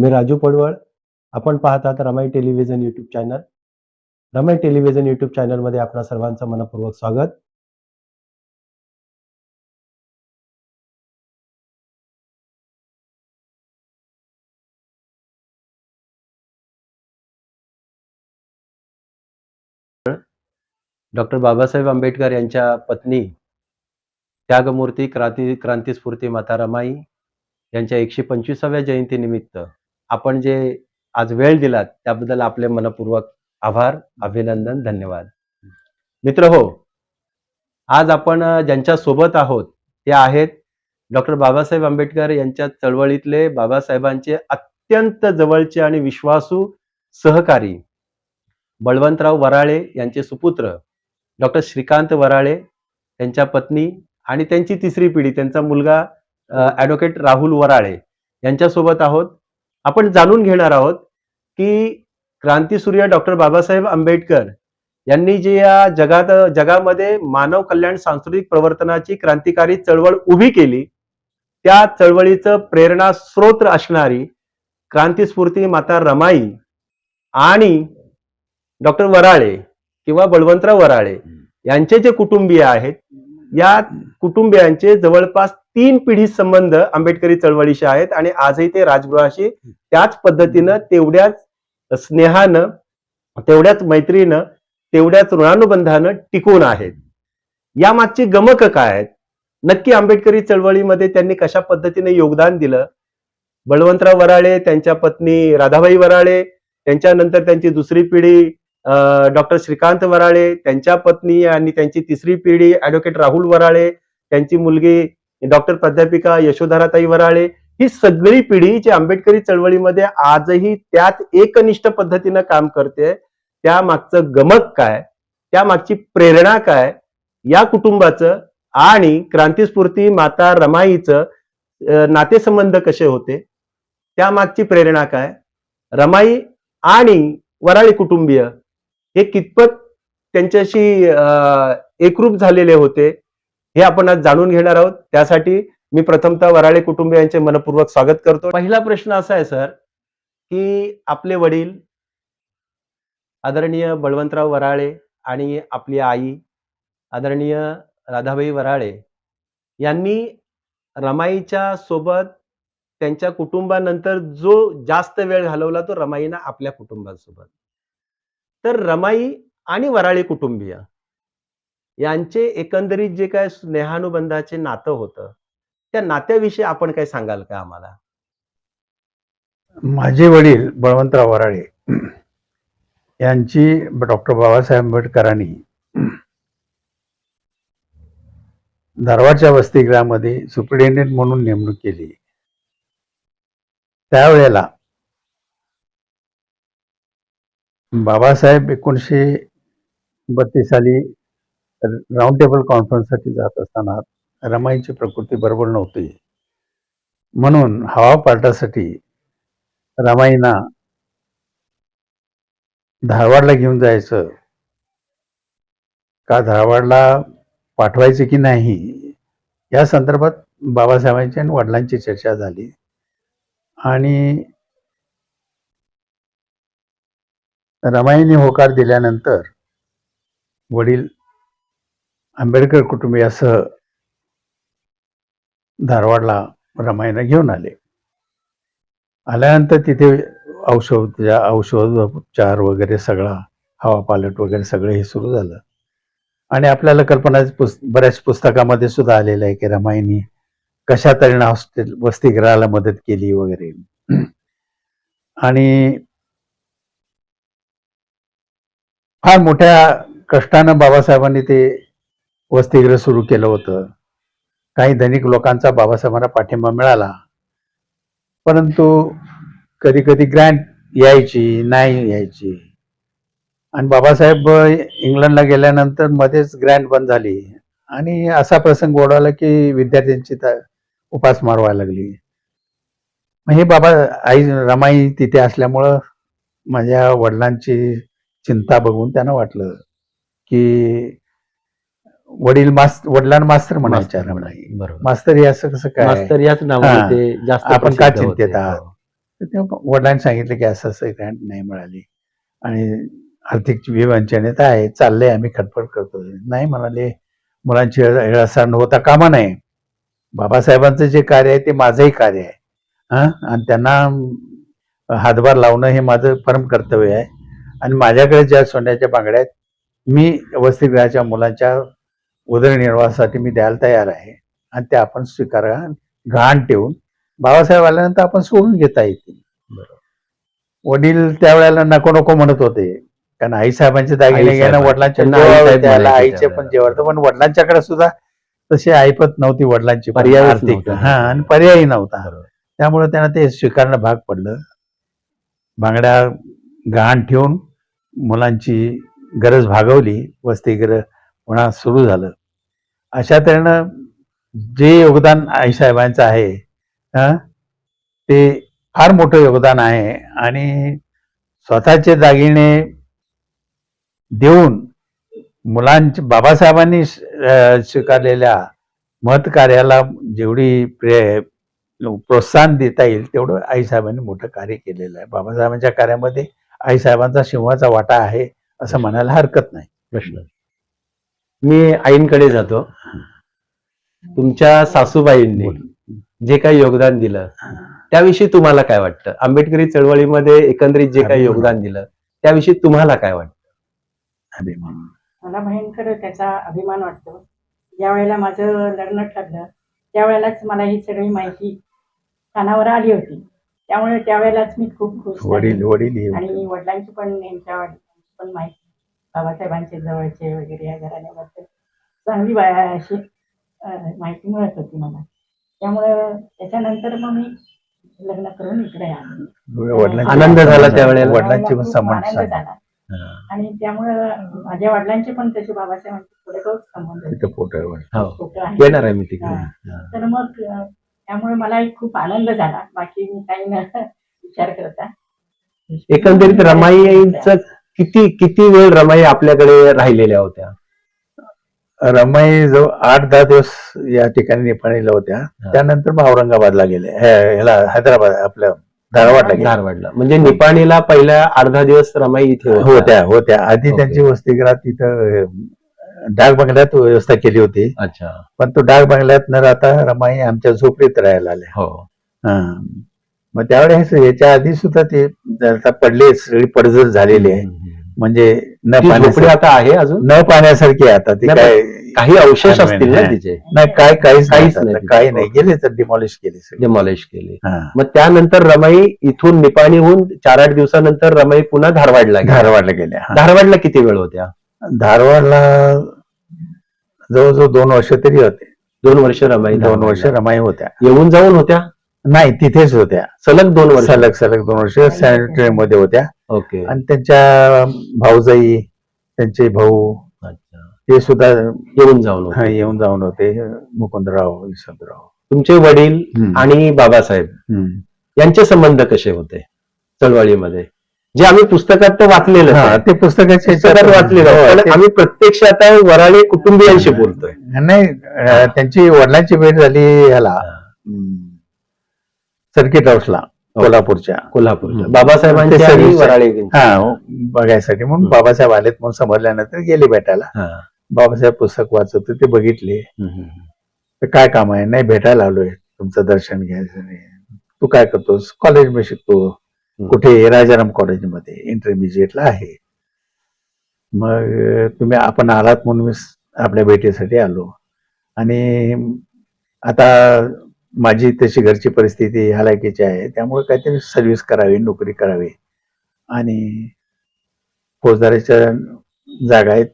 मी राजू पडवळ. आपण पाहतात Ramai television YouTube channel Ramai television YouTube चॅनलमध्ये आपणा सर्वांचं मनपूर्वक स्वागत. डॉक्टर बाबासाहेब आंबेडकर यांच्या पत्नी त्यागमूर्ती क्रांती क्रांतीस्फूर्ती माता रमाई यांच्या एकशे पंचवीसाव्या जयंतीनिमित्त आपण जे आज वेळ दिलात त्याबद्दल आपले मनपूर्वक आभार अभिनंदन धन्यवाद. मित्र हो आज आपण ज्यांच्या सोबत आहोत ते आहेत डॉक्टर बाबासाहेब आंबेडकर यांच्या चळवळीतले बाबासाहेबांचे अत्यंत जवळचे आणि विश्वासू सहकारी बळवंतराव वराळे यांचे सुपुत्र डॉक्टर श्रीकांत वराळे त्यांच्या पत्नी आणि त्यांची तिसरी पिढी त्यांचा मुलगा ॲडव्होकेट राहुल वराळे यांच्यासोबत आहोत. आपण जाणून घेणार आहोत की क्रांतीसूर्य डॉक्टर बाबासाहेब आंबेडकर यांनी जे या जगात जगामध्ये मानव कल्याण सांस्कृतिक प्रवर्तनाची क्रांतिकारी चळवळ उभी केली त्या चळवळीचं प्रेरणा स्रोत असणारी क्रांतीस्फूर्ती माता रमाई आणि डॉक्टर वराळे किंवा बळवंतराव वराळे यांचे जे कुटुंबीय आहेत या कुटुंबियांचे जवळपास तीन पिढी संबंध आंबेडकरी चळवळीशी आहेत आणि आजही ते राजगृहाशी त्याच पद्धतीनं तेवढ्याच स्नेहानं तेवढ्याच मैत्रीनं तेवढ्याच ऋणानुबंधानं टिकून आहेत. या मागची गमक काय आहेत? नक्की आंबेडकरी चळवळीमध्ये त्यांनी कशा पद्धतीने योगदान दिलं? बळवंतराव वराळे त्यांच्या पत्नी राधाबाई वराळे त्यांच्यानंतर त्यांची दुसरी पिढी डॉक्टर श्रीकांत वराळे त्यांच्या पत्नी आणि त्यांची तिसरी पिढी ऍडव्होकेट राहुल वराळे त्यांची मुलगी डॉक्टर प्राध्यापिका यशोधराताई वराळे ही सगळी पिढी जी आंबेडकरी चळवळीमध्ये आजही त्यात एकनिष्ठ पद्धतीनं काम करते त्या मागचं गमक काय? त्या मागची प्रेरणा काय? या कुटुंबाचं आणि क्रांतीस्फूर्ती माता रमाईचं नातेसंबंध कसे होते? त्या मागची प्रेरणा काय? रमाई आणि वराळी कुटुंबीय हे कितपत त्यांच्याशी एकरूप झालेले होते हे आपण आज जाणून घेणार आहोत. त्यासाठी मी प्रथमतः वराळे कुटुंबियांचे मनपूर्वक स्वागत करतो. पहिला प्रश्न असा आहे सर की आपले वडील आदरणीय बळवंतराव वराळे आणि आपली आई आदरणीय राधाबाई वराळे यांनी रमाईच्या सोबत त्यांच्या कुटुंबानंतर जो जास्त वेळ घालवला तो रमाईनं आपल्या कुटुंबासोबत. तर रमाई आणि वराळी कुटुंबीय यांचे एकंदरीत जे काय स्नेहानुबंधाचे नातं होतं त्या नात्याविषयी आपण काय सांगाल का आम्हाला? माझे वडील बळवंतराव वराळे यांची डॉक्टर बाबासाहेब आंबेडकरांनी धारवाडच्या वसतिगृहामध्ये सुप्रिटेंडेंट म्हणून नेमणूक केली. त्यावेळेला बाबासाहेब एकोणीसशे बत्तीस साली राऊंड टेबल कॉन्फरन्ससाठी जात असताना रमाईची प्रकृती बरोबर नव्हती. म्हणून हवा पार्टासाठी रमाईना धारवाडला घेऊन जायचं. का धारवाडला पाठवायचं की नाही? या संदर्भात बाबासाहेबांची आणि वडिलांची चर्चा झाली. आणि रमाईने होकार दिल्यानंतर वडील आंबेडकर कुटुंबियासह धारवाडला रमाईनं घेऊन आले. आल्यानंतर तिथे औषध औषध उपचार वगैरे सगळा हवापालट वगैरे सगळं हे सुरू झालं. आणि आपल्याला कल्पना पुस् बऱ्याच पुस्तकामध्ये सुद्धा आलेलं आहे की रमाईनी कशा तऱ्हेनं हॉस्टेल वसतिगृहाला मदत केली वगैरे. आणि फार मोठ्या कष्टानं बाबासाहेबांनी ते वसतिगृह सुरू केलं होतं. काही धनिक लोकांचा बाबासाहेबांना पाठिंबा मिळाला. परंतु कधी कधी ग्रँट यायची नाही यायची. आणि बाबासाहेब इंग्लंडला गेल्यानंतर मध्येच ग्रँट बंद झाली. आणि असा प्रसंग ओढवला की विद्यार्थ्यांची त- उपासमार व्हायला लागली. मग हे बाबा आई रमाई तिथे असल्यामुळं माझ्या वडिलांची चिंता बघून त्यांना वाटलं की वडील मास वडिलांना मास्तर म्हणायच्या मास्तर मास्तर हे असं कसं काय? मास्तर याच नावाने. ते जास्त आपण का. चिंतेत आहात? हो. त्या वडिलांनी सांगितलं की असं असं ग्रँट नाही मिळाली. आणि आर्थिक विवंचनेत आहे चाललंय आम्ही खटपट करतो. नाही म्हणाले मुलांची हेळसांड होता कामा नाही बाबासाहेबांचं जे कार्य आहे ते माझंही कार्य आहे. हा? आणि त्यांना हातभार लावणं हे माझं परम कर्तव्य आहे. आणि माझ्याकडे ज्या सोन्याच्या बांगड्या आहेत मी वसतिगृहाच्या मुलांच्या उदरनिर्वाहासाठी मी द्यायला तयार आहे. आणि ते आपण स्वीकारा गहाण ठेवून बाबासाहेब आल्यानंतर आपण सोडून घेता येतील वडील त्यावेळेला नको नको म्हणत होते. कारण आई साहेबांचे दागिने घेणं वडिलांच्या आईचे पण. जेवढं पण वडिलांच्याकडे सुद्धा तशी ऐपत नव्हती वडिलांची पण पर्यायच आर्थिक. हा आणि पर्यायी नव्हता. त्यामुळे त्यांना ते स्वीकारणं भाग पडलं. बांगड्या गहाण ठेवून मुलांची गरज भागवली वसतिगृह पुन्हा सुरू झालं. अशा तऱ्हेनं जे योगदान आईसाहेबांचं आहे हं, ते फार मोठं योगदान आहे आणि स्वतःचे दागिने देऊन मुलांच्या बाबासाहेबांनी स्वीकारलेल्या स्वीकारलेल्या महत्कार्याला जेवढी प्रे प्रोत्साहन देता येईल तेवढं आईसाहेबांनी मोठं कार्य केलेलं आहे. बाबासाहेबांच्या कार्यामध्ये आईसाहेबांचा सिंहाचा वाटा आहे असं म्हणायला हरकत नाही. प्रश्न. मी आईंकडे जातो. तुमच्या सासूबाईंनी जे काही योगदान दिलं त्याविषयी तुम्हाला काय वाटतं? आंबेडकरी चळवळीमध्ये एकंदरीत जे काही योगदान दिलं त्याविषयी तुम्हाला काय वाटतं? अभिमान मला भयंकर त्याचा अभिमान वाटतो. ज्या वेळेला माझं लग्न ठरलं त्यावेळेलाच मला ही सगळी माहिती कानावर आली होती. त्यामुळे त्यावेळेलाच मी खूप खुश झाले. वडील वडील हे आणि वडिलांची पण नेमक्या वडिलांची पण माहिती बाबासाहेबांचे जवळचे वगैरे या घराण्याबद्दल चांगली बा- अशी अं, माहिती मिळत होती मला त्यामुळं त्याच्यानंतर मग मी लग्न करून इकडे आले वडिलांची- आनंद झाला त्यावेळेला? वडिलांची पण खूप संबंध आनंद सांगा. झाला आणि त्यामुळं माझ्या वडिलांचे पण तसे बाबासाहेबांचे थोडे बहुत संबंध होते. तिथं फोटो आहे वडील. फोटो आहे. येणार आहे मी तिकडे हा. हा. तर मग अं, त्यामुळे मलाही खूप आनंद झाला. बाकी मी काही न विचार करता. एकंदरीत रमाईचं किती किती वेळ रमाई आपल्याकडे राहिलेल्या होत्या? रमाई जो आठ दहा दिवस या ठिकाणी निपाणीला होत्या. त्यानंतर मग औरंगाबादला गेले. हे- ह्याला हैदराबाद आपल्या धारवाडला गेले. धारवाडला. म्हणजे निपाणीला पहिल्या अर्धा दिवस रमाई इथे होत्या. होत्या होत्या. आधी ओके. त्यांची वसतिगृहात तिथं अं, डाक बंगल्यात व्यवस्था केली होती. अच्छा. पण तो डाक बंगल्यात न राहता रमाई आमच्या झोपडीत राहायला आल्या हो. हा. मग त्यावेळेस याच्या आधी सुद्धा ते आता पडले सगळी पडझड झालेली आहे. म्हणजे न ती झोपडी पाण्यासारखी आता आहे अजून? न पाण्यासारखी आहे आता ती नाही, काय काही अवशेष असतील ना हा. तिचे? नाही काय काहीच काहीच नाही नाही काही नाही. गेले तर डिमॉलिश केले सगळे. डेमॉलिश केली. हा. मग त्यानंतर रमाई इथून निपाणीहून चार आठ दिवसानंतर रमाई पुन्हा धारवाडला गेली. धारवाडला गेले हा. धारवाडला किती वेळ होत्या? धारवाडला जवळजवळ दोन वर्ष तरी होते. दोन वर्ष रमाई दोन वर्ष. रमाई होत्या. येऊन जाऊन होत्या? नाही तिथेच होत्या. सलग दोन वर्ष. सलग सलग दोन वर्ष सॅनिटरी मध्ये होत्या. ओके. आणि त्यांच्या भाऊजाई त्यांचे भाऊ ते सुद्धा येऊन जाऊन. हा, येऊन जाऊन होते. मुकुंदराव यशवंतराव. तुमचे वडील. आणि बाबासाहेब. यांचे संबंध कसे होते? चळवळीमध्ये. जे आम्ही पुस्तकात तर वाचलेलं हा, ते पुस्तकाचे पुस्तकात वाचलेलं हो, आम्ही प्रत्यक्ष आता वराळे कुटुंबियांशी बोलतोय. नाही त्यांची वडिलांची भेट झाली ह्याला. सर्किट हाऊसला कोल्हापूरच्या. कोल्हापूरच्या. हम्म. बाबासाहेबांचे ते आणि सर्विस- वराळे हा बघायसाठी म्हणून. बाबासाहेब आलेत म्हणून समजल्यानंतर गेले भेटायला. हा. बाबासाहेब पुस्तक वाचत होते, ते बघितले. तर काय काम आहे? नाही भेटायला आलोय. तुमचं दर्शन घ्यायचं तू काय करतोस? कॉलेजमध्ये शिकतो. कुठे राजाराम कॉलेजमध्ये इंटरमिजिएटला आहे. मग तुम्ही आपण आलात म्हणून मी आपल्या भेटीसाठी आलो. आणि आता माझी तशी घरची परिस्थिती हालाकीची आहे. त्यामुळे काहीतरी सर्व्हिस करावी नोकरी करावी. आणि फौजदाराच्या जागा आहेत.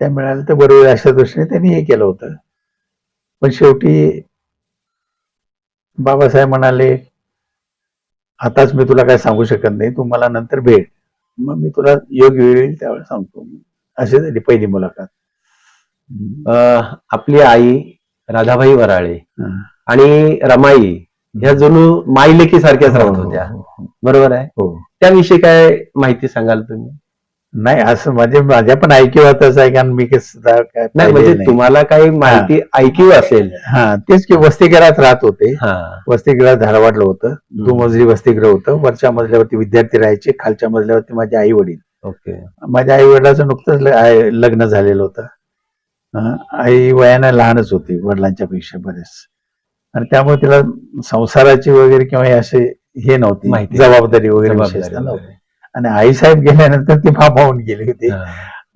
त्या मिळाल्या तर बरोबर अशा दृष्टीने त्यांनी हे केलं होतं. पण शेवटी बाबासाहेब म्हणाले आताच मी तुला काय सांगू शकत नाही. तू मला नंतर भेट. मग मी तुला योग्य वेळ येईल त्यावेळेस सांगतो. अशी झाली पहिली मुलाखत. अं, आपली आई राधाबाई वराळे हं. आणि रमाई ह्या जणू माईलेकी सारख्याच राहत हो, होत्या हो, हो. बरोबर आहे? हो. त्याविषयी काय माहिती सांगाल तुम्ही? नाही असं म्हणजे माझ्या पण ऐकिवातच आहे कारण मी नाही म्हणजे. तुम्हाला काही माहिती ऐकीव असेल. हा तेच की वसतिगृहात राहत होते. हा. वसतिगृह धारवाडलं होतं. दो मजली वसतिगृह होतं. वरच्या मजल्यावरती विद्यार्थी राहायचे खालच्या मजल्यावरती माझे आई वडील ओके. माझ्या आई वडिलाचं नुकतंच लग्न झालेलं होतं. आई वयानं लहानच होती वडिलांच्या पेक्षा बरेच. आणि त्यामुळे तिला संसाराची वगैरे किंवा असे हे नव्हती. जबाबदारी वगैरे नव्हती. वगैरे. आणि आईसाहेब गेल्यानंतर ती भांबावून गेली होती.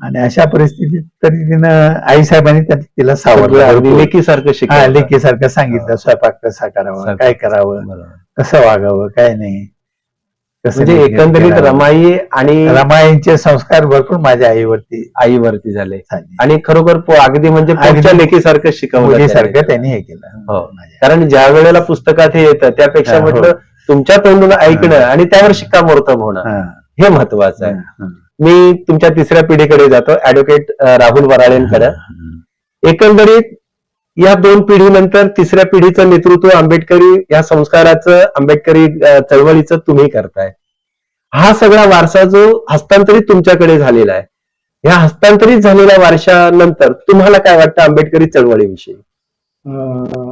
आणि अशा परिस्थितीत तरी तिनं आईसाहेबांनी त्या- तिला सावरलं लेकीसारखं. लेकीसारखं सांगितलं स्वयंपाक कसा करावा. काय करावं. कसं वागावं काय नाही म्हणजे एकंदरीत. रमाई आणि रमाईंचे संस्कार भरपूर माझ्या आईवरती आईवरती झाले आणि खरोखर अगदी म्हणजे अगदी पोटच्या लेकीसारखं शिकवलं मुलीसारखं त्याने. हे केलं हो. कारण ज्या वेळेला पुस्तकात हे येतं त्यापेक्षा हा, हो. म्हटलं तुमच्या तोंडून ऐकणं आणि त्यावर शिक्कामोर्तब होणं हा, महत्वाचं आहे. हा, मी तुमच्या तिसऱ्या पिढीकडे जातो ऍडव्होकेट राहुल वराळेंकडे. एकंदरीत या दोन पिढीनंतर तिसऱ्या पिढीचं नेतृत्व आंबेडकरी या संस्काराचं आंबेडकरी चळवळीचं तुम्ही करताय. हा सगळा वारसा जो हस्तांतरित तुमच्याकडे झालेला आहे या हस्तांतरित झालेल्या वारशानंतर तुम्हाला काय वाटतं आंबेडकरी चळवळीविषयी?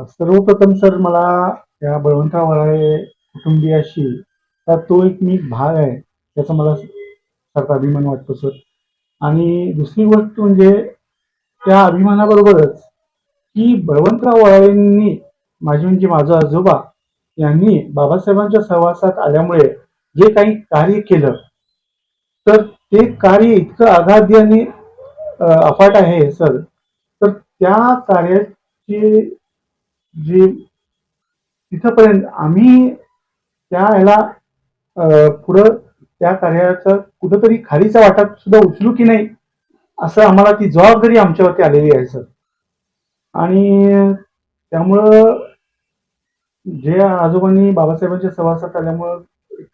सर्वप्रथम सर मला या बळवंतराव वराळे कुटुंबियाशी तर तो एक मी भाग आहे. त्याचा मला सारखा अभिमान वाटतो सर आणि दुसरी गोष्ट म्हणजे त्या अभिमानाबरोबरच की बळवंतराव वराळेंनी माझे म्हणजे माझा आजोबा यांनी बाबासाहेबांच्या सहवासात आल्यामुळे जे काही कार्य केलं तर ते कार्य इतकं अगाधी आणि अफाट आहे सर तर त्या कार्याची जी तिथपर्यंत आम्ही त्या ह्याला पुढं त्या कार्याचा कुठंतरी खालीचा वाटा सुद्धा उचलू की नाही असं आम्हाला ती जबाबदारी आमच्यावरती आलेली आहे सर. आणि त्यामुळं जे आजोबांनी बाबासाहेबांच्या सहवासात आल्यामुळं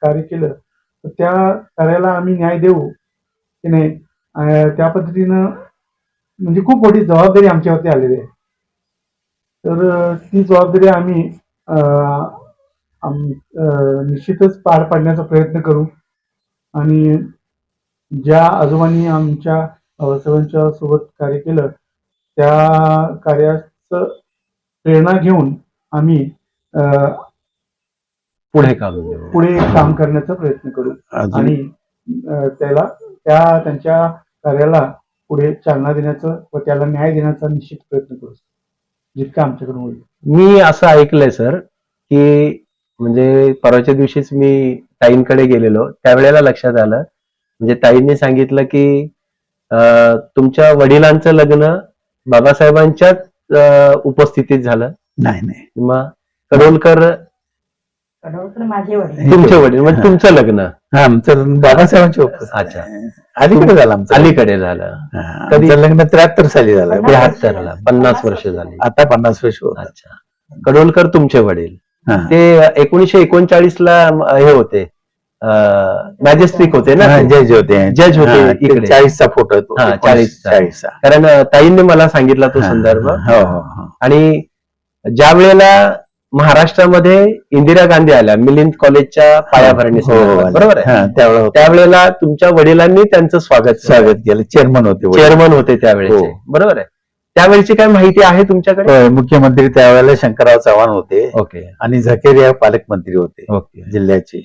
कार्य केलं तर त्या कार्याला आम्ही न्याय देऊ की नाही त्या पद्धतीनं म्हणजे खूप मोठी जबाबदारी आमच्यावरती आलेली आहे. तर ती जबाबदारी आम्ही निश्चितच पार पाडण्याचा प्रयत्न करू. आणि ज्या आजोबांनी आमच्या बाबासाहेबांच्या सोबत कार्य केलं त्या कार्याचं प्रेरणा घेऊन आम्ही पुढे काम. पुढे काम करण्याचा प्रयत्न करू. आणि त्याला त्या त्यांच्या कार्याला पुढे चालना देण्याचं व त्याला न्याय देण्याचा निश्चित प्रयत्न करू. जितकं आमच्याकडून होईल. मी असं ऐकलंय सर की म्हणजे परवाच्या दिवशीच मी ताईंकडे गेलेलो. त्यावेळेला लक्षात आलं. म्हणजे ताईंनी सांगितलं की अं, तुमच्या वडिलांचं लग्न बाबासाहेबांच्याच उपस्थितीत झालं. नाही नाही. मग माझे वडील. तुमचे वडील म्हणजे तुमचं लग्न. हा, आमचं बाबासाहेबांची उपस्थिती. अच्छा. अलीकडे झालं आमचं. अलीकडे झालं. कधी? लग्न त्र्याहत्तर साली झालं. पन्नास बहात्तरला पन्नास वर्ष झाली. आता पन्नास वर्ष अच्छा. कडोलकर तुमचे वडील. ते एकोणीशे एकोणचाळीस ला हे होते. मॅजेस्टिक होते ना? जज होते. जज होते इकडे. चाळीसचा फोटो हा, चाळीसचा. चाळीसचा कारण ताईंनी मला सांगितला तो संदर्भ. हो हो हो आणि ज्या वेळेला महाराष्ट्रामध्ये इंदिरा गांधी आल्या मिलिंद कॉलेजच्या पायाभरणी. बरोबर आहे? हा, त्यावेळेला तुमच्या वडिलांनी त्यांचं स्वागत स्वागत केलं. चेअरमन होते वडील. चेअरमन होते त्यावेळेचे. हो. बरोबर आहे? त्यावेळेची काय माहिती आहे तुमच्याकडे होय, मुख्यमंत्री त्यावेळेला शंकरराव चव्हाण होते ओके आणि झकेरिया पालकमंत्री होते ओके जिल्ह्याचे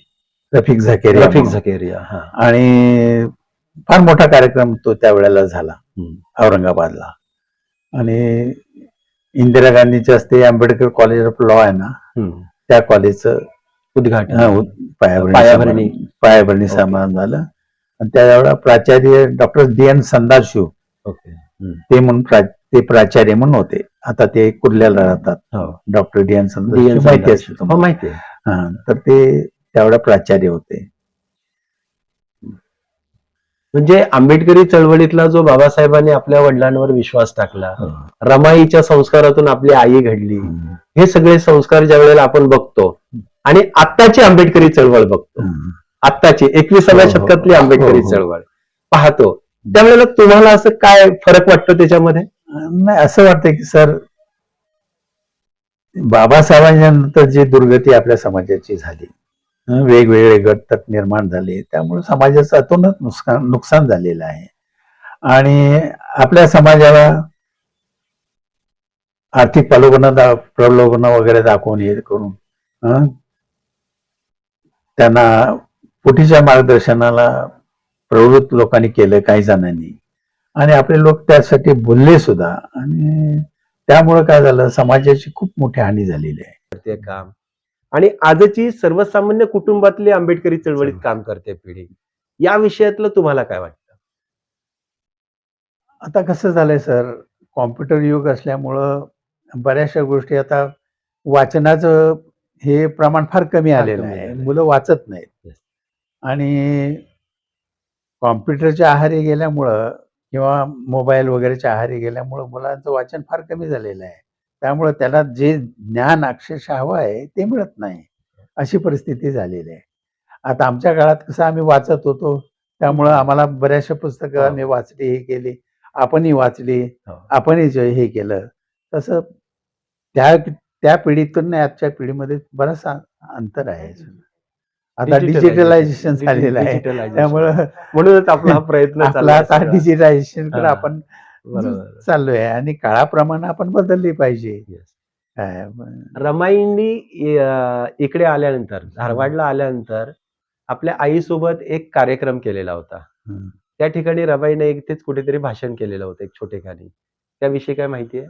रफिक झकेरिया रफिक. झकेरिया हा आणि फार मोठा कार्यक्रम तो त्यावेळेला झाला हम्म. औरंगाबादला आणि इंदिरा गांधीच्या हस्ते आंबेडकर कॉलेज ऑफ लॉ आहे ना हम्म. त्या कॉलेजचं उद्घाटन हा, उद- पायाभरणी पायाभरणी. समारंभ- पायाभरणी ओके. समारंभ झालं आणि त्यावेळेला प्राचार्य doctor D N Sandashiv okay. ते म्हणून प्रा- ते प्राचार्य म्हणून होते. आता ते कुर्ल्याला राहतात. हो. डॉक्टर डी एन माहिती असते हो माहिती हा, तर ते त्यावेळेला प्राचार्य होते. म्हणजे आंबेडकरी चळवळीतला जो बाबासाहेबांनी आपल्या वडिलांवर विश्वास टाकला रमाईच्या संस्कारातून आपली आई घडली हे सगळे संस्कार ज्या वेळेला आपण बघतो आणि आत्ताची आंबेडकरी चळवळ बघतो. आत्ताची एकविसाव्या हो, हो. शतकातली आंबेडकरी हो, हो. चळवळ. पाहतो. त्यावेळेला तुम्हाला असं काय फरक वाटतो त्याच्यामध्ये? नाही असं वाटतं की सर बाबासाहेबांच्यानंतर जी दुर्गती आपल्या समाजाची झाली वेगवेगळे गट तट निर्माण झाले त्यामुळे समाजाचं अतोनच नुकसान नुकसान झालेलं आहे. आणि आपल्या समाजाला आर्थिक प्रलोभन दा प्रलोभन वगैरे दाखवून हे करून त्यांना पुटीच्या मार्गदर्शनाला प्रवृत्त लोकांनी केलं काही जणांनी. आणि आपले लोक त्यासाठी बोलले सुद्धा. आणि त्यामुळे काय झालं समाजाची खूप मोठी हानी झालेली आहे. काम. आणि आजची सर्वसामान्य कुटुंबातली आंबेडकरी चळवळीत काम करते पिढी या विषयातलं तुम्हाला काय वाटतं? आता कसं झालंय सर कॉम्प्युटर युग असल्यामुळं बऱ्याचशा गोष्टी आता वाचनाचं हे प्रमाण फार कमी आलेलं आहे. मुलं वाचत नाहीत. आणि कॉम्प्युटरच्या आहारी गेल्यामुळं किंवा मोबाईल वगैरेच्या आहारी गेल्यामुळं मुलांचं वाचन फार कमी झालेलं आहे. त्यामुळं त्याला जे ज्ञान अक्षरशः हवं आहे ते मिळत नाही. अशी परिस्थिती झालेली आहे. आता आमच्या काळात कसं आम्ही वाचत होतो त्यामुळं आम्हाला बऱ्याचशा पुस्तकं हो. आम्ही वाचली हे केली. आपणही वाचली हो. आपणही जे हे केलं. तसं त्या त्या पिढीतून आजच्या पिढीमध्ये बरंच अंतर आहे. आता डिजिटलायझेशन झालेलं आहे. त्यामुळं म्हणूनच आपला हा प्रयत्न चाललाय आता सगळा. डिजिटलायझेशनकडे. आपण बरोबर. चाललोय आणि काळाप्रमाणे आपण बदलली पाहिजे. रमाईंनी इकडे आल्यानंतर धारवाडला आल्यानंतर आपल्या आईसोबत एक कार्यक्रम केलेला होता. त्या ठिकाणी रमाईने इथेच कुठेतरी भाषण केलेलं होतं एक छोटेखानी. त्याविषयी काय माहितीये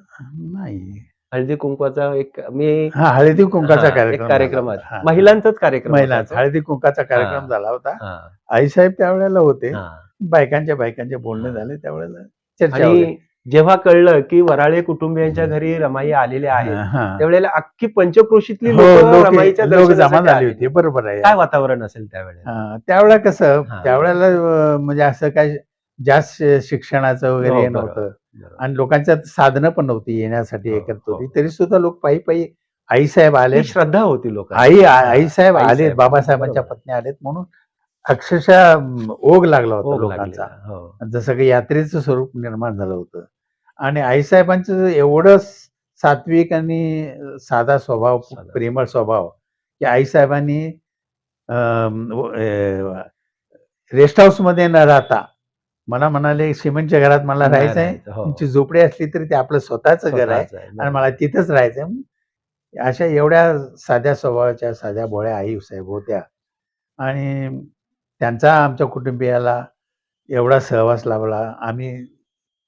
नाही. हळदी कुंकवाचा एक मी हा हळदी कुंकाचा हा, एक कार्यक्रम कार्यक्रम झाला आहे. होता. हा. महिलांचाच कार्यक्रम महिलांचा. हळदी कुंकाचा कार्यक्रम हा. झाला होता हा, आईसाहेब त्यावेळेला होते हा. बायकांच्या बायकांचे बोलणे. झाले त्यावेळेला चर्चा. आणि जेव्हा कळलं की वराळे कुटुंबियांच्या घरी रमाई आलेल्या आहेत हा, हा. त्यावेळेला अख्खी पंचक्रोशीतली हो लोक लोक रमाईच्या लोक जमा दर्शनासाठी झाली. होती बरोबर आहे काय वातावरण असेल त्यावेळेला हा, त्यावेळेला कसं हा. त्यावेळेला अं, म्हणजे असं काय जास्त शिक्षणाचं वगैरे हो, बरोबर. नव्हतं. आणि लोकांच्यात साधनं पण नव्हती येण्यासाठी हो, हे. करत होती. हो. तरी सुद्धा लोक पायी पायी आईसाहेब आले श्रद्धा होती लोक आई आईसाहेब आले बाबासाहेबांच्या. पत्नी आलेत म्हणून अक्षरशः ओघ लागला होता लोकांचा. हो. जसं काही यात्रेचं स्वरूप निर्माण झालं होतं. आणि आईसाहेबांचं एवढं सात्विक आणि साधा स्वभाव. प्रेमळ स्वभाव की आईसाहेबांनी रेस्ट हाऊसमध्ये न राहता मला म्हणाले सिमेंटच्या घरात मला राहायचं आहे हो. तुमची झोपडी असली तरी ते आपलं स्वतःचं घर आहे. आणि. मला तिथंच राहायचंय. अशा एवढ्या साध्या स्वभावाच्या साध्या भोळ्या आई साहेब होत्या. आणि त्यांचा आमच्या कुटुंबियाला एवढा सहवास लाभला. आम्ही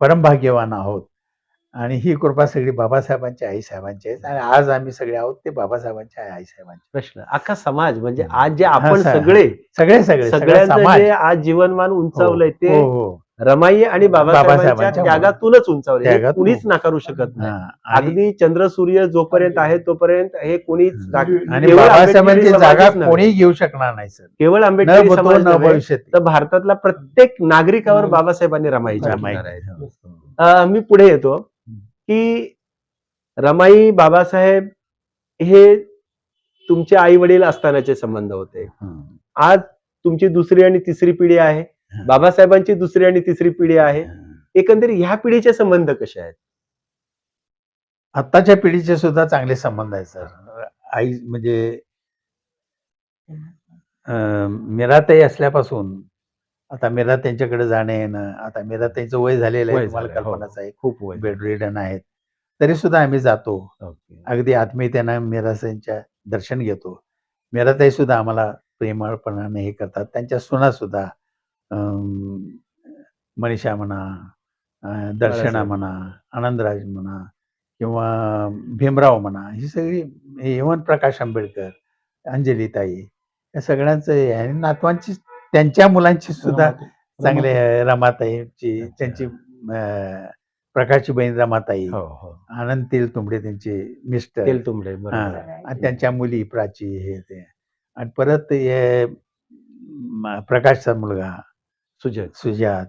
परमभाग्यवान आहोत. आणि ही कृपा सगळी बाबासाहेबांच्या आईसाहेबांची आहे. आणि आज आम्ही सगळे आहोत ते बाबासाहेबांच्या आईसाहेबांचे. प्रश्न. अख्खा समाज म्हणजे आज जे आपण हा, सा- सगळे सगळे सगळे सगळा सगळ्यांचं समाज. जे आज जीवनमान उंचावलंय ते हो हो. रमाई आणि बाबासाहेबांच्या बाबासाहेबांच्या त्यागातूनच उंचावले हे त्यागातून. कुणीच नाकारू शकत नाही. हा, आणि अगदी चंद्र सूर्य जोपर्यंत आहे तोपर्यंत हे कोणीच नाक- आणि केवळ बाबासाहेबांची आंबेडकरी जागा समाजच नव्हे. कोणी घेऊ शकणार नाही सर. केवळ न आंबेडकरी भूतो समाज न नव्हे, भविष्यती. तर भारतातला प्रत्येक नागरिकावर. बाबासाहेबांनी रमाईच्या रमाई. किनार आहेत अं, मी पुढे येतो. की रमाई बाबासाहेब हे तुमचे आई वडील असतानाचे संबंध होते. आज तुमची दुसरी आणि तिसरी पिढी आहे. बाबासाहेबांची दुसरी आणि तिसरी पिढी आहे. एकंदरीत ह्या पिढीचे संबंध कसे आहेत? आत्ताच्या पिढीचे सुद्धा चांगले संबंध आहेत सर. आई म्हणजे मीराताई असल्यापासून आता मीराताईंच्याकडे जाणं येणं आता मीराताईंचं वय झालेलं आहे वय तुम्हाला झालंय, हो. कल्पनाच आहे खूप वय बेड रिडन आहेत तरी सुद्धा आम्ही जातो ओके. अगदी आत्मीयतेनं मीराताईंच्या दर्शन घेतो मीराताई सुद्धा आम्हाला प्रेमळपणाने हे करतात त्यांच्या सुना सुद्धा अं, मनीषा म्हणा अं, दर्शना बाळासाहेब. म्हणा आनंदराज म्हणा किंवा भीमराव म्हणा ही सगळी इवन प्रकाश आंबेडकर अंजलीताई या सगळ्यांचं हे आहे. आणि नातवांची त्यांच्या मुलांची सुद्धा चांगले. रमाताईची. त्यांची प्रकाशची बहीण रमाताई. हो हो. आनंद तेलतुंबडे त्यांचे मिस्टर. तेलतुंबडे. आणि त्यांच्या मुली प्राची हे ते. आणि परत हे प्रकाशचा मुलगा. सुजय. सुजात.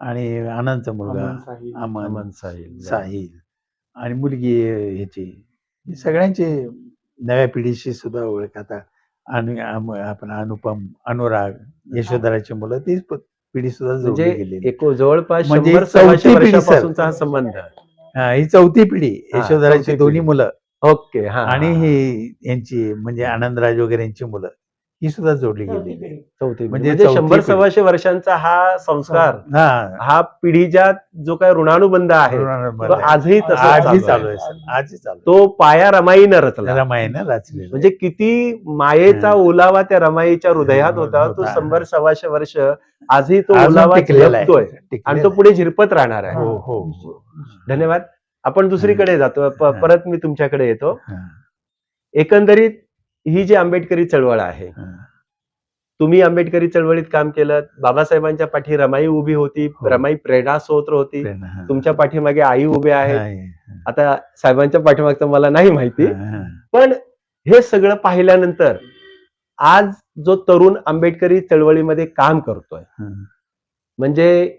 आणि आनंदचा मुलगा. अमन साहिल. साहिल. आणि मुलगी ह्याची. सगळ्यांची नव्या पिढीशी सुद्धा ओळख. आता आणि आम- आपण अनुपम अनुराग यशोधराची मुलं ती प- पिढी सुद्धा जोडली म्हणजे गेलेली. एको जवळपास म्हणजे शंभर चौथी सव्वाशे पिढी, सर. वर्षापासूनचा हा संबंध. हा, ही चौथी पिढी हा, यशोधराची चौथी दोन्ही पिढी. मुलं. ओके हा आणि ही यांची म्हणजे आनंदराज वगैरे यांची मुलं. ही सुद्धा जोडली. पिढी. चौथी म्हणजे म्हणजे शंभर. सव्वाशे वर्षांचा हा संस्कार हा हा पिढीच्या जो काय ऋणानुबंध आहे तो आजही आजही चालू चालू आहे. आहे सर आजही चालू आहे. तो पाया रमाईनं रचला रमाईनं रचलेलं आहे. म्हणजे किती मायेचा. ओलावा त्या रमाईच्या हृदयात होता तो. शंभर सव्वाशे वर्ष आजही तो ओलावा टिकलेला आहे. झिरपतोय टिकलेला आणि तो. पुढे झिरपत राहणार आहे हो हो धन्यवाद आपण दुसरीकडे जातो. परत मी तुमच्याकडे येतो एकंदरीत ही जी आंबेडकरी चळवळ आहे. तुम्ही आंबेडकरी चळवळीत काम केलं बाबासाहेबांच्या पाठी रमाई उभी होती हो. रमाई प्रेरणा स्रोत होती. तुमच्या पाठीमागे आई उभे आहेत आहे. आता साहेबांच्या पाठीमागचं मला नाही माहिती. पण हे सगळं पाहिल्यानंतर आज जो तरुण आंबेडकरी चळवळीमध्ये काम करतोय. म्हणजे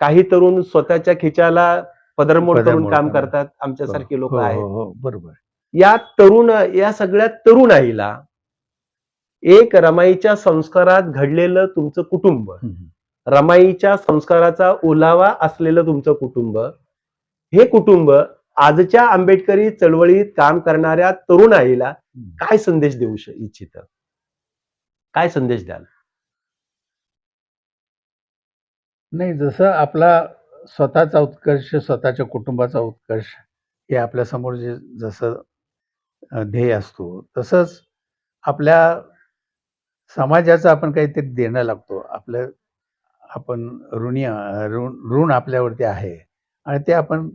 काही तरुण स्वतःच्या खिचाला पदरमोड करून काम. करतात आमच्यासारखे लोक हो, आहेत हो, हो, बरोबर या तरुण या सगळ्या तरुणाईला एक रमाईच्या संस्कारात घडलेलं तुमचं कुटुंब. रमाईच्या संस्काराचा ओलावा असलेलं तुमचं कुटुंब हे कुटुंब आजच्या आंबेडकरी चळवळीत काम करणाऱ्या तरुणाईला काय संदेश देऊ इच्छित? काय संदेश द्याल? नाही जसं आपला स्वतःचा उत्कर्ष स्वतःच्या कुटुंबाचा उत्कर्ष हे आपल्यासमोर जे जसं ध्येय असतो. तसंच आपल्या समाजाचं आपण काहीतरी देणं लागतो. आपलं आपण ऋणी ऋण ऋण आपल्यावरती आहे आणि ते आपण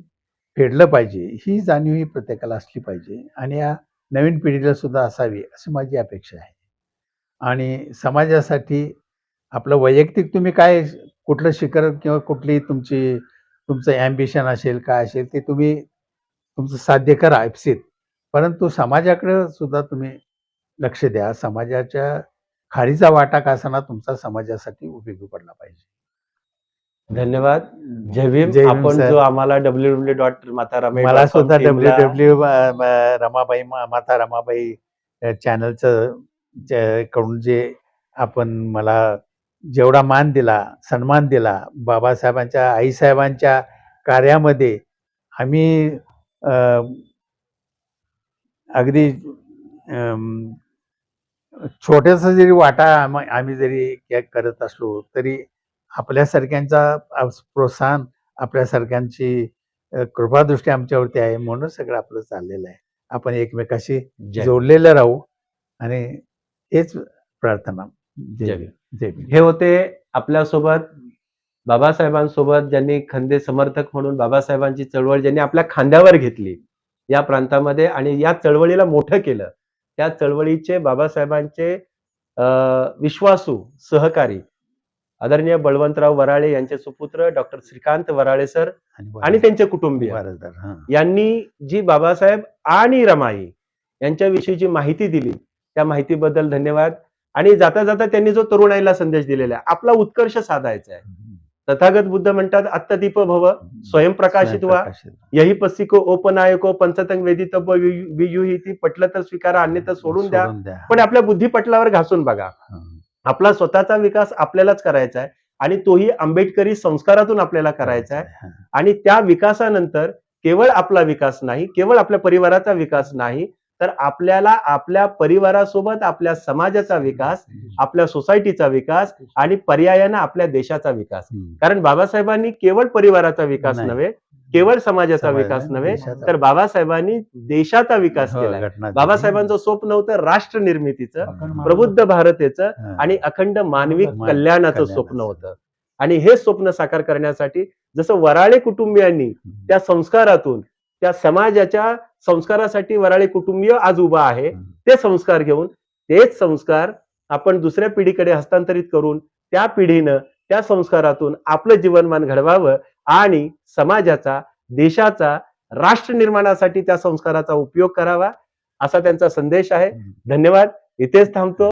फेडलं पाहिजे. ही जाणीव ही प्रत्येकाला असली पाहिजे आणि या नवीन पिढीला सुद्धा असावी अशी माझी अपेक्षा आहे. आणि समाजासाठी आपलं वैयक्तिक तुम्ही काय कुठलं शिखर किंवा कुठली तुमची तुमचं ॲम्बिशन असेल काय असेल ते तुम्ही तुमचं साध्य करा इप्सित परंतु समाजाकडे सुद्धा तुम्ही लक्ष द्या. समाजाच्या खारीचा वाटा का असाना तुमचा समाजासाठी उपयोगी पडला पाहिजे? धन्यवाद. जय आपण. जो आम्हाला डब्ल्यू डब्ल्यू डॉट माता रमाई मला सुद्धा डब्ल्यू डब्ल्यू रमाबाई माता रमाबाई चॅनलचं कडून जे आपण मला जेवढा मान दिला सन्मान दिला बाबासाहेबांच्या आईसाहेबांच्या कार्यामध्ये आम्ही अगदी अं, छोट्यासा जरी वाटा आम- आम्ही जरी करत असलो तरी आपल्यासारख्यांचा प्रोत्साहन आपल्यासारख्यांची कृपादृष्टी आमच्यावरती आहे म्हणून सगळं आपलं चाललेलं आहे. आपण एकमेकाशी जोडलेलं राहू आणि हेच प्रार्थना. हे होते आपल्यासोबत बाबासाहेबांसोबत ज्यांनी खंदे समर्थक म्हणून बाबासाहेबांची चळवळ ज्यांनी आपल्या खांद्यावर घेतली या प्रांतामध्ये आणि या चळवळीला मोठं केलं. त्या चळवळीचे बाबासाहेबांचे विश्वासू सहकारी आदरणीय बळवंतराव वराळे यांचे सुपुत्र डॉक्टर श्रीकांत वराळे सर आणि त्यांचे कुटुंबीय. यांनी जी बाबासाहेब आणि रमाई यांच्याविषयीची माहिती दिली त्या माहितीबद्दल धन्यवाद. आणि जाता जाता त्यांनी जो तरुणाईला संदेश दिलेला आहे आपला उत्कर्ष साधायचा आहे. तथागत बुद्ध म्हणतात आत्तदीप भव स्वयंप्रकाशित व्हा. यही पस्सिको ओपनायको पंचतंग वेदितव्य वियुहिती पटलं तर स्वीकारा अन्यथा सोडून द्या सोडून द्या पण आपल्या बुद्धिपटलावर घासून बघा. आपला स्वतःचा विकास आपल्यालाच करायचा आहे आणि तोही आंबेडकरी संस्कारातून आपल्याला करायचा आहे. आणि त्या विकासानंतर केवळ आपला विकास नाही केवळ आपल्या परिवाराचा विकास नाही तर आपल्याला आपल्या परिवारासोबत आपल्या समाजाचा विकास आपल्या सोसायटीचा विकास आणि पर्यायानं आपल्या देशाचा विकास. कारण बाबासाहेबांनी केवळ परिवाराचा विकास. नव्हे केवळ समाजाचा समाज- विकास नव्हे तर बाबासाहेबांनी देशाचा विकास हो, केला बाबासाहेबांचं स्वप्न होतं राष्ट्र निर्मितीचं. प्रबुद्ध भारतेचं. आणि अखंड मानवी मान- कल्याणाचं कल्याणाचं. स्वप्न होतं आणि हे स्वप्न साकार करण्यासाठी जसं वराळे कुटुंबियांनी त्या संस्कारातून त्या समाजाच्या संस्कारासाठी वराळे कुटुंबीय आज उभा आहे. ते संस्कार घेऊन तेच संस्कार आपण दुसऱ्या पिढीकडे हस्तांतरित करून त्या पिढीनं त्या संस्कारातून आपलं जीवनमान घडवावं आणि समाजाचा देशाचा राष्ट्र निर्माणासाठी त्या संस्काराचा उपयोग करावा असा त्यांचा संदेश आहे. धन्यवाद. इथेच थांबतो.